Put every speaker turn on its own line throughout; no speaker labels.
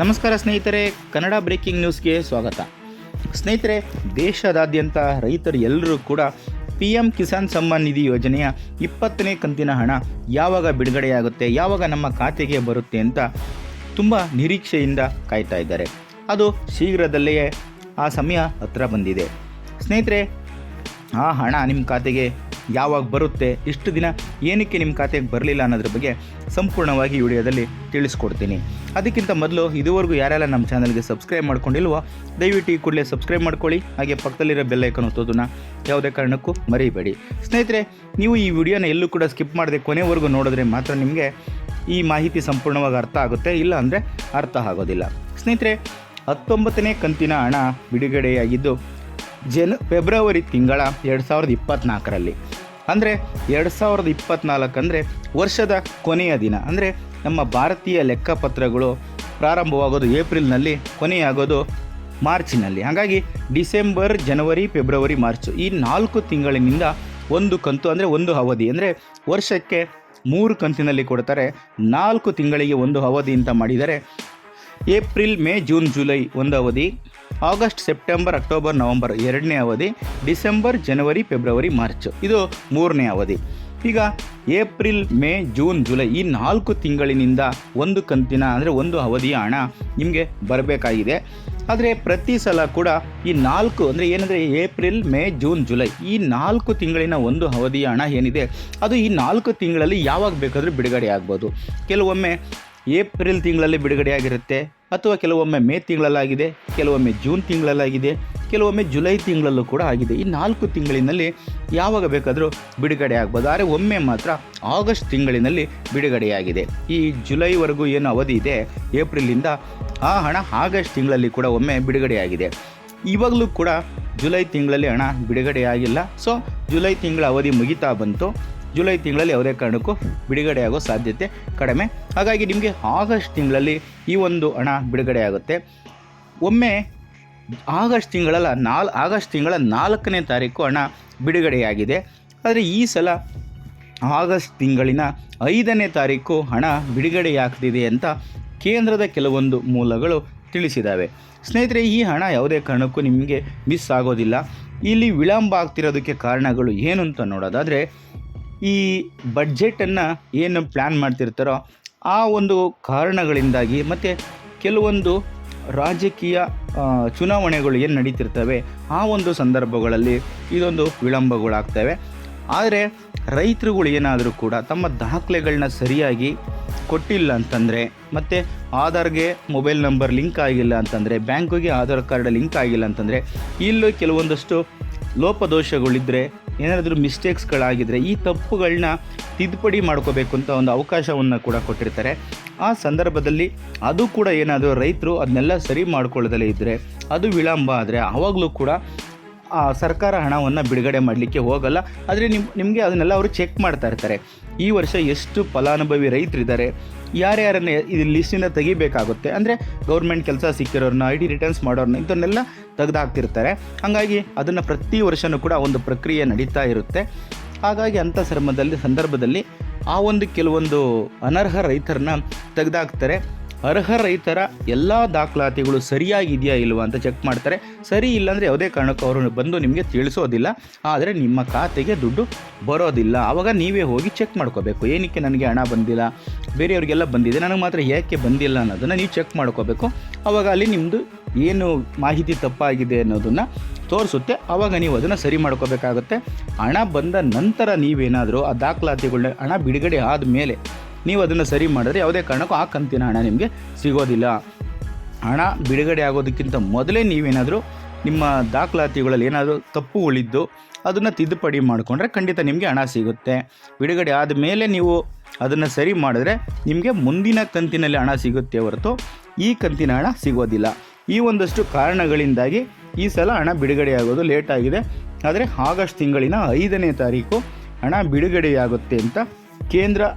ನಮಸ್ಕಾರ ಸ್ನೇಹಿತರೆ, ಕನ್ನಡ ಬ್ರೇಕಿಂಗ್ ನ್ಯೂಸ್ಗೆ ಸ್ವಾಗತ. ಸ್ನೇಹಿತರೆ, ದೇಶದಾದ್ಯಂತ ರೈತರು ಎಲ್ಲರೂ ಕೂಡ ಪಿ ಎಂ ಕಿಸಾನ್ ಸಮ್ಮಾನ್ ನಿಧಿ ಯೋಜನೆಯ ಇಪ್ಪತ್ತನೇ ಕಂತಿನ ಹಣ ಯಾವಾಗ ಬಿಡುಗಡೆಯಾಗುತ್ತೆ, ಯಾವಾಗ ನಮ್ಮ ಖಾತೆಗೆ ಬರುತ್ತೆ ಅಂತ ತುಂಬ ನಿರೀಕ್ಷೆಯಿಂದ ಕಾಯ್ತಾ ಇದ್ದಾರೆ. ಅದು ಶೀಘ್ರದಲ್ಲೇ ಆ ಸಮಯ ಹತ್ರ ಬಂದಿದೆ. ಸ್ನೇಹಿತರೆ, ಆ ಹಣ ನಿಮ್ಮ ಖಾತೆಗೆ ಯಾವಾಗ ಬರುತ್ತೆ, ಇಷ್ಟು ದಿನ ಏನಕ್ಕೆ ನಿಮ್ಮ ಖಾತೆಗೆ ಬರಲಿಲ್ಲ ಅನ್ನೋದ್ರ ಬಗ್ಗೆ ಸಂಪೂರ್ಣವಾಗಿ ವಿಡಿಯೋದಲ್ಲಿ ತಿಳಿಸ್ಕೊಡ್ತೀನಿ. ಅದಕ್ಕಿಂತ ಮೊದಲು ಇದುವರೆಗೂ ಯಾರೆಲ್ಲ ನಮ್ಮ ಚಾನಲ್ಗೆ ಸಬ್ಸ್ಕ್ರೈಬ್ ಮಾಡ್ಕೊಂಡಿಲ್ವೋ, ದಯವಿಟ್ಟು ಈ ಕೂಡಲೇ ಸಬ್ಸ್ಕ್ರೈಬ್ ಮಾಡ್ಕೊಳ್ಳಿ, ಹಾಗೆ ಪಕ್ಕದಲ್ಲಿರೋ ಬೆಲ್ ಐಕನ್ ಒತ್ತೋದನ್ನ ಯಾವುದೇ ಕಾರಣಕ್ಕೂ ಮರಿಬೇಡಿ. ಸ್ನೇಹಿತರೆ, ನೀವು ಈ ವಿಡಿಯೋನ ಎಲ್ಲೂ ಕೂಡ ಸ್ಕಿಪ್ ಮಾಡದೆ ಕೊನೆವರೆಗೂ ನೋಡಿದ್ರೆ ಮಾತ್ರ ನಿಮಗೆ ಈ ಮಾಹಿತಿ ಸಂಪೂರ್ಣವಾಗಿ ಅರ್ಥ ಆಗುತ್ತೆ, ಇಲ್ಲ ಅಂದರೆ ಅರ್ಥ ಆಗೋದಿಲ್ಲ. ಸ್ನೇಹಿತರೆ, ಹತ್ತೊಂಬತ್ತನೇ ಕಂತಿನ ಹಣ ಬಿಡುಗಡೆಯಾಗಿದ್ದು ಜನ ಫೆಬ್ರವರಿ ತಿಂಗಳ ಎರಡು ಸಾವಿರದ ಇಪ್ಪತ್ತ್ನಾಲ್ಕರಲ್ಲಿ ಅಂದರೆ ಎರಡು ಸಾವಿರದ ಇಪ್ಪತ್ತ್ನಾಲ್ಕು ಅಂದರೆ ವರ್ಷದ ಕೊನೆಯ ದಿನ. ಅಂದರೆ ನಮ್ಮ ಭಾರತೀಯ ಲೆಕ್ಕಪತ್ರಗಳು ಪ್ರಾರಂಭವಾಗೋದು ಏಪ್ರಿಲ್ನಲ್ಲಿ, ಕೊನೆಯಾಗೋದು ಮಾರ್ಚಿನಲ್ಲಿ. ಹಾಗಾಗಿ ಡಿಸೆಂಬರ್, ಜನವರಿ, ಫೆಬ್ರವರಿ, ಮಾರ್ಚು ಈ ನಾಲ್ಕು ತಿಂಗಳಿನಿಂದ ಒಂದು ಕಂತು ಅಂದರೆ ಒಂದು ಅವಧಿ. ಅಂದರೆ ವರ್ಷಕ್ಕೆ ಮೂರು ಕಂತಿನಲ್ಲಿ ಕೊಡ್ತಾರೆ. ನಾಲ್ಕು ತಿಂಗಳಿಗೆ ಒಂದು ಅವಧಿ ಅಂತ ಮಾಡಿದರೆ ಏಪ್ರಿಲ್, ಮೇ, ಜೂನ್, ಜುಲೈ ಒಂದು ಅವಧಿ. ಆಗಸ್ಟ್, ಸೆಪ್ಟೆಂಬರ್, ಅಕ್ಟೋಬರ್, ನವೆಂಬರ್ ಎರಡನೇ ಅವಧಿ, ಡಿಸೆಂಬರ್, ಜನವರಿ, ಫೆಬ್ರವರಿ, ಮಾರ್ಚ್. ಇದು ಮೂರನೇ ಅವಧಿ. ಈಗ ಏಪ್ರಿಲ್, ಮೇ, ಜೂನ್, ಜುಲೈ ಈ ನಾಲ್ಕು ತಿಂಗಳಿನಿಂದ ಒಂದು ಕಂತಿನ, ಅಂದರೆ ಒಂದು ಅವಧಿಯ ಹಣ ನಿಮಗೆ ಬರಬೇಕಾಗಿದೆ. ಆದರೆ ಪ್ರತಿ ಸಲ ಕೂಡ ಈ ನಾಲ್ಕು, ಅಂದರೆ ಏನಂದರೆ ಏಪ್ರಿಲ್, ಮೇ, ಜೂನ್, ಜುಲೈ ಈ ನಾಲ್ಕು ತಿಂಗಳಿನ ಒಂದು ಅವಧಿಯ ಹಣ ಏನಿದೆ, ಅದು ಈ ನಾಲ್ಕು ತಿಂಗಳಲ್ಲಿ ಯಾವಾಗ ಬೇಕಾದರೂ ಬಿಡುಗಡೆ ಆಗ್ಬೋದು. ಕೆಲವೊಮ್ಮೆ ಏಪ್ರಿಲ್ ತಿಂಗಳಲ್ಲಿ ಬಿಡುಗಡೆಯಾಗಿರುತ್ತೆ ಅಥವಾ ಕೆಲವೊಮ್ಮೆ ಮೇ ತಿಂಗಳಲ್ಲಾಗಿದೆ, ಕೆಲವೊಮ್ಮೆ ಜೂನ್ ತಿಂಗಳಲ್ಲಾಗಿದೆ, ಕೆಲವೊಮ್ಮೆ ಜುಲೈ ತಿಂಗಳಲ್ಲೂ ಕೂಡ ಆಗಿದೆ. ಈ ನಾಲ್ಕು ತಿಂಗಳಿನಲ್ಲಿ ಯಾವಾಗ ಬೇಕಾದರೂ ಬಿಡುಗಡೆ ಆಗ್ಬೋದು. ಆದರೆ ಒಮ್ಮೆ ಮಾತ್ರ ಆಗಸ್ಟ್ ತಿಂಗಳಿನಲ್ಲಿ ಬಿಡುಗಡೆಯಾಗಿದೆ. ಈ ಜುಲೈವರೆಗೂ ಏನು ಅವಧಿ ಇದೆ? ಏಪ್ರಿಲಿಂದ ಆ ಹಣ ಆಗಸ್ಟ್ ತಿಂಗಳಲ್ಲಿ ಕೂಡ ಒಮ್ಮೆ ಬಿಡುಗಡೆಯಾಗಿದೆ. ಇವಾಗಲೂ ಕೂಡ ಜುಲೈ ತಿಂಗಳಲ್ಲಿ ಹಣ ಬಿಡುಗಡೆಯಾಗಿಲ್ಲ. ಸೊ, ಜುಲೈ ತಿಂಗಳ ಅವಧಿ ಮುಗಿತಾ ಬಂತು. ಜುಲೈ ತಿಂಗಳಲ್ಲಿ ಯಾವುದೇ ಕಾರಣಕ್ಕೂ ಬಿಡುಗಡೆಯಾಗೋ ಸಾಧ್ಯತೆ ಕಡಿಮೆ. ಹಾಗಾಗಿ ನಿಮಗೆ ಆಗಸ್ಟ್ ತಿಂಗಳಲ್ಲಿ ಈ ಒಂದು ಹಣ ಬಿಡುಗಡೆಯಾಗುತ್ತೆ ಒಮ್ಮೆ ಆಗಸ್ಟ್ ತಿಂಗಳಲ್ಲ, ನಾಲ್, ಆಗಸ್ಟ್ ತಿಂಗಳ ನಾಲ್ಕನೇ ತಾರೀಕು ಹಣ ಬಿಡುಗಡೆಯಾಗಿದೆ. ಆದರೆ ಈ ಸಲ ಆಗಸ್ಟ್ ತಿಂಗಳಿನ ಐದನೇ ತಾರೀಕು ಹಣ ಬಿಡುಗಡೆಯಾಗ್ತಿದೆ ಅಂತ ಕೇಂದ್ರದ ಕೆಲವೊಂದು ಮೂಲಗಳು ತಿಳಿಸಿದ್ದಾವೆ ಸ್ನೇಹಿತರೆ, ಈ ಹಣ ಯಾವುದೇ ಕಾರಣಕ್ಕೂ ನಿಮಗೆ ಮಿಸ್ ಆಗೋದಿಲ್ಲ. ಇಲ್ಲಿ ವಿಳಂಬ ಆಗ್ತಿರೋದಕ್ಕೆ ಕಾರಣಗಳು ಏನು ಅಂತ ನೋಡೋದಾದರೆ ಈ ಬಡ್ಜೆಟನ್ನು ಏನು ಪ್ಲ್ಯಾನ್ ಮಾಡ್ತಿರ್ತಾರೋ ಆ ಒಂದು ಕಾರಣಗಳಿಂದಾಗಿ ಮತ್ತು ಕೆಲವೊಂದು ರಾಜಕೀಯ ಚುನಾವಣೆಗಳು ಏನು ನಡೀತಿರ್ತವೆ ಆ ಒಂದು ಸಂದರ್ಭಗಳಲ್ಲಿ ಇದೊಂದು ವಿಳಂಬಗಳಾಗ್ತವೆ. ಆದರೆ ರೈತರುಗಳು ಏನಾದರೂ ಕೂಡ ತಮ್ಮ ದಾಖಲೆಗಳನ್ನ ಸರಿಯಾಗಿ ಕೊಟ್ಟಿಲ್ಲ ಅಂತಂದರೆ ಮತ್ತು ಆಧಾರ್ಗೆ ಮೊಬೈಲ್ ನಂಬರ್ ಲಿಂಕ್ ಆಗಿಲ್ಲ ಅಂತಂದರೆ, ಬ್ಯಾಂಕಿಗೆ ಆಧಾರ್ ಕಾರ್ಡ್ ಲಿಂಕ್ ಆಗಿಲ್ಲ ಅಂತಂದರೆ, ಇಲ್ಲೂ ಕೆಲವೊಂದಷ್ಟು ಲೋಪದೋಷಗಳಿದ್ದರೆ ಏನಾದರೂ ಮಿಸ್ಟೇಕ್ಸ್ಗಳಾಗಿದ್ದರೆ ಈ ತಪ್ಪುಗಳನ್ನ ತಿದ್ದುಪಡಿ ಮಾಡ್ಕೋಬೇಕು ಅಂತ ಒಂದು ಅವಕಾಶವನ್ನು ಕೂಡ ಕೊಟ್ಟಿರ್ತಾರೆ. ಆ ಸಂದರ್ಭದಲ್ಲಿ ಅದು ಕೂಡ ಏನಾದರೂ ರೈತರು ಅದನ್ನೆಲ್ಲ ಸರಿ ಮಾಡ್ಕೊಳ್ಳೋದಲ್ಲೇ ಇದ್ದರೆ ಅದು ವಿಳಂಬ ಆದರೆ ಆವಾಗಲೂ ಕೂಡ ಆ ಸರ್ಕಾರ ಹಣವನ್ನು ಬಿಡುಗಡೆ ಮಾಡಲಿಕ್ಕೆ ಹೋಗಲ್ಲ. ಆದರೆ ನಿಮ್ಮ ನಿಮಗೆ ಅದನ್ನೆಲ್ಲ ಅವರು ಚೆಕ್ ಮಾಡ್ತಾ ಇರ್ತಾರೆ. ಈ ವರ್ಷ ಎಷ್ಟು ಫಲಾನುಭವಿ ರೈತರಿದ್ದಾರೆ, ಯಾರ್ಯಾರನ್ನ ಇದು ಲಿಸ್ಟಿಂದ ತೆಗಿಬೇಕಾಗುತ್ತೆ, ಅಂದರೆ ಗೌರ್ಮೆಂಟ್ ಕೆಲಸ ಸಿಕ್ಕಿರೋರನ್ನ ಐ ಡಿ ರಿಟರ್ನ್ಸ್ ಮಾಡೋರನ್ನ ಇಂಥವನ್ನೆಲ್ಲ ತೆಗೆದಾಕ್ತಿರ್ತಾರೆ. ಹಾಗಾಗಿ ಅದನ್ನು ಪ್ರತಿ ವರ್ಷವೂ ಕೂಡ ಒಂದು ಪ್ರಕ್ರಿಯೆ ನಡೀತಾ ಇರುತ್ತೆ. ಹಾಗಾಗಿ ಅಂಥ ಸಂದರ್ಭದಲ್ಲಿ ಸಂದರ್ಭದಲ್ಲಿ ಆ ಒಂದು ಕೆಲವೊಂದು ಅನರ್ಹ ರೈತರನ್ನ ತೆಗೆದಾಕ್ತಾರೆ. ಅರ್ಹ ರೈತರ ಎಲ್ಲ ದಾಖಲಾತಿಗಳು ಸರಿಯಾಗಿದೆಯಾ ಇಲ್ವಾ ಅಂತ ಚೆಕ್ ಮಾಡ್ತಾರೆ. ಸರಿ ಇಲ್ಲಾಂದರೆ ಯಾವುದೇ ಕಾರಣಕ್ಕೂ ಅವರು ಬಂದು ನಿಮಗೆ ತಿಳಿಸೋದಿಲ್ಲ. ಆದರೆ ನಿಮ್ಮ ಖಾತೆಗೆ ದುಡ್ಡು ಬರೋದಿಲ್ಲ. ಆವಾಗ ನೀವೇ ಹೋಗಿ ಚೆಕ್ ಮಾಡ್ಕೋಬೇಕು. ಏನಕ್ಕೆ ನನಗೆ ಹಣ ಬಂದಿಲ್ಲ? ಬೇರೆಯವರಿಗೆಲ್ಲ ಬಂದಿದೆ. ನನಗೆ ಮಾತ್ರ ಯಾಕೆ ಬಂದಿಲ್ಲ ಅನ್ನೋದನ್ನು ನೀವು ಚೆಕ್ ಮಾಡ್ಕೋಬೇಕು. ಆವಾಗ ಅಲ್ಲಿ ನಿಮ್ಮದು ಏನು ಮಾಹಿತಿ ತಪ್ಪಾಗಿದೆ ಅನ್ನೋದನ್ನು ತೋರಿಸುತ್ತೆ. ಆವಾಗ ನೀವು ಅದನ್ನು ಸರಿ ಮಾಡ್ಕೋಬೇಕಾಗುತ್ತೆ. ಹಣ ಬಂದ ನಂತರ ನೀವೇನಾದರೂ ಆ ದಾಖಲಾತಿಗಳನ್ನ ಹಣ ಬಿಡುಗಡೆ ಆದಮೇಲೆ ನೀವು ಅದನ್ನು ಸರಿ ಮಾಡಿದ್ರೆ ಯಾವುದೇ ಕಾರಣಕ್ಕೂ ಆ ಕಂತಿನ ಹಣ ನಿಮಗೆ ಸಿಗೋದಿಲ್ಲ. ಹಣ ಬಿಡುಗಡೆ ಆಗೋದಕ್ಕಿಂತ ಮೊದಲೇ ನೀವೇನಾದರೂ ನಿಮ್ಮ ದಾಖಲಾತಿಗಳಲ್ಲಿ ಏನಾದರೂ ತಪ್ಪು ಉಳಿದ್ದು ಅದನ್ನು ತಿದ್ದುಪಡಿ ಮಾಡಿಕೊಂಡ್ರೆ ಖಂಡಿತ ನಿಮಗೆ ಹಣ ಸಿಗುತ್ತೆ. ಬಿಡುಗಡೆ ಆದಮೇಲೆ ನೀವು ಅದನ್ನು ಸರಿ ಮಾಡಿದ್ರೆ ನಿಮಗೆ ಮುಂದಿನ ಕಂತಿನಲ್ಲಿ ಹಣ ಸಿಗುತ್ತೆ ಹೊರತು ಈ ಕಂತಿನ ಹಣ ಸಿಗೋದಿಲ್ಲ. ಈ ಒಂದಷ್ಟು ಕಾರಣಗಳಿಂದಾಗಿ ಈ ಸಲ ಹಣ ಬಿಡುಗಡೆಯಾಗೋದು ಲೇಟ್ ಆಗಿದೆ. ಆದರೆ ಆಗಸ್ಟ್ ತಿಂಗಳಿನ ಐದನೇ ತಾರೀಕು ಹಣ ಬಿಡುಗಡೆಯಾಗುತ್ತೆ ಅಂತ ಕೇಂದ್ರದ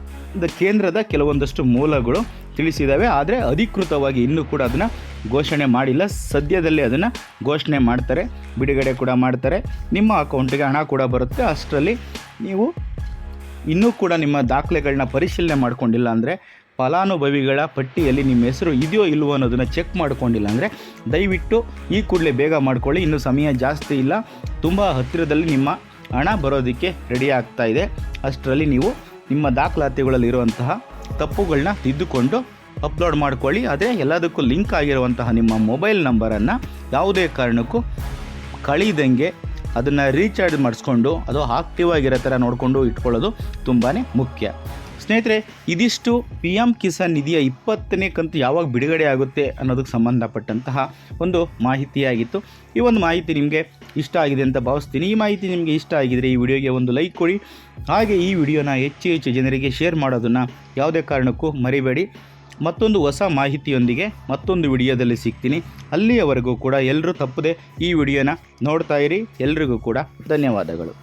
ಕೇಂದ್ರದ ಕೆಲವೊಂದಷ್ಟು ಮೂಲಗಳು ತಿಳಿಸಿದ್ದಾವೆ ಆದರೆ ಅಧಿಕೃತವಾಗಿ ಇನ್ನೂ ಕೂಡ ಅದನ್ನು ಘೋಷಣೆ ಮಾಡಿಲ್ಲ. ಸದ್ಯದಲ್ಲಿ ಅದನ್ನು ಘೋಷಣೆ ಮಾಡ್ತಾರೆ. ಬಿಡುಗಡೆ ಕೂಡ ಮಾಡ್ತಾರೆ. ನಿಮ್ಮ ಅಕೌಂಟಿಗೆ ಹಣ ಕೂಡ ಬರುತ್ತೆ. ಅಷ್ಟರಲ್ಲಿ ನೀವು ಇನ್ನೂ ಕೂಡ ನಿಮ್ಮ ದಾಖಲೆಗಳನ್ನ ಪರಿಶೀಲನೆ ಮಾಡ್ಕೊಂಡಿಲ್ಲ ಅಂದರೆ ಫಲಾನುಭವಿಗಳ ಪಟ್ಟಿಯಲ್ಲಿ ನಿಮ್ಮ ಹೆಸರು ಇದೆಯೋ ಇಲ್ವೋ ಅನ್ನೋದನ್ನು ಚೆಕ್ ಮಾಡ್ಕೊಂಡಿಲ್ಲ ಅಂದರೆ ದಯವಿಟ್ಟು ಈ ಕೂಡಲೇ ಬೇಗ ಮಾಡ್ಕೊಳ್ಳಿ. ಇನ್ನೂ ಸಮಯ ಜಾಸ್ತಿ ಇಲ್ಲ. ತುಂಬ ಹತ್ತಿರದಲ್ಲಿ ನಿಮ್ಮ ಹಣ ಬರೋದಕ್ಕೆ ರೆಡಿ ಆಗ್ತಾ ಇದೆ. ಅಷ್ಟರಲ್ಲಿ ನೀವು ನಿಮ್ಮ ದಾಖಲಾತಿಗಳಲ್ಲಿ ಇರುವಂತಹ ತಪ್ಪುಗಳನ್ನ ತಿದ್ದುಕೊಂಡು ಅಪ್ಲೋಡ್ ಮಾಡ್ಕೊಳ್ಳಿ. ಅದೇ ಎಲ್ಲದಕ್ಕೂ ಲಿಂಕ್ ಆಗಿರುವಂತಹ ನಿಮ್ಮ ಮೊಬೈಲ್ ನಂಬರನ್ನು ಯಾವುದೇ ಕಾರಣಕ್ಕೂ ಕಳೀದಂಗೆ ಅದನ್ನು ರೀಚಾರ್ಜ್ ಮಾಡಿಸ್ಕೊಂಡು ಅದು ಆಕ್ಟಿವ್ ಆಗಿರೋ ಥರ ನೋಡಿಕೊಂಡು ಇಟ್ಕೊಳ್ಳೋದು ತುಂಬಾ ಮುಖ್ಯ. ಸ್ನೇಹಿತರೆ, ಇದಿಷ್ಟು ಪಿ ಎಂ ಕಿಸಾನ್ ನಿಧಿಯ ಇಪ್ಪತ್ತನೇ ಕಂತು ಯಾವಾಗ ಬಿಡುಗಡೆ ಆಗುತ್ತೆ ಅನ್ನೋದಕ್ಕೆ ಸಂಬಂಧಪಟ್ಟಂತಹ ಒಂದು ಮಾಹಿತಿಯಾಗಿತ್ತು. ಈ ಒಂದು ಮಾಹಿತಿ ನಿಮಗೆ ಇಷ್ಟ ಆಗಿದೆ ಅಂತ ಭಾವಿಸ್ತೀನಿ. ಈ ಮಾಹಿತಿ ನಿಮಗೆ ಇಷ್ಟ ಆಗಿದರೆ ಈ ವಿಡಿಯೋಗೆ ಒಂದು ಲೈಕ್ ಕೊಡಿ. ಹಾಗೆ ಈ ವಿಡಿಯೋನ ಹೆಚ್ಚು ಹೆಚ್ಚು ಜನರಿಗೆ ಶೇರ್ ಮಾಡೋದನ್ನು ಯಾವುದೇ ಕಾರಣಕ್ಕೂ ಮರಿಬೇಡಿ. ಮತ್ತೊಂದು ಹೊಸ ಮಾಹಿತಿಯೊಂದಿಗೆ ಮತ್ತೊಂದು ವಿಡಿಯೋದಲ್ಲಿ ಸಿಗ್ತೀನಿ. ಅಲ್ಲಿಯವರೆಗೂ ಕೂಡ ಎಲ್ಲರೂ ತಪ್ಪದೆ ಈ ವಿಡಿಯೋನ ನೋಡ್ತಾ ಇರಿ. ಎಲ್ರಿಗೂ ಕೂಡ ಧನ್ಯವಾದಗಳು.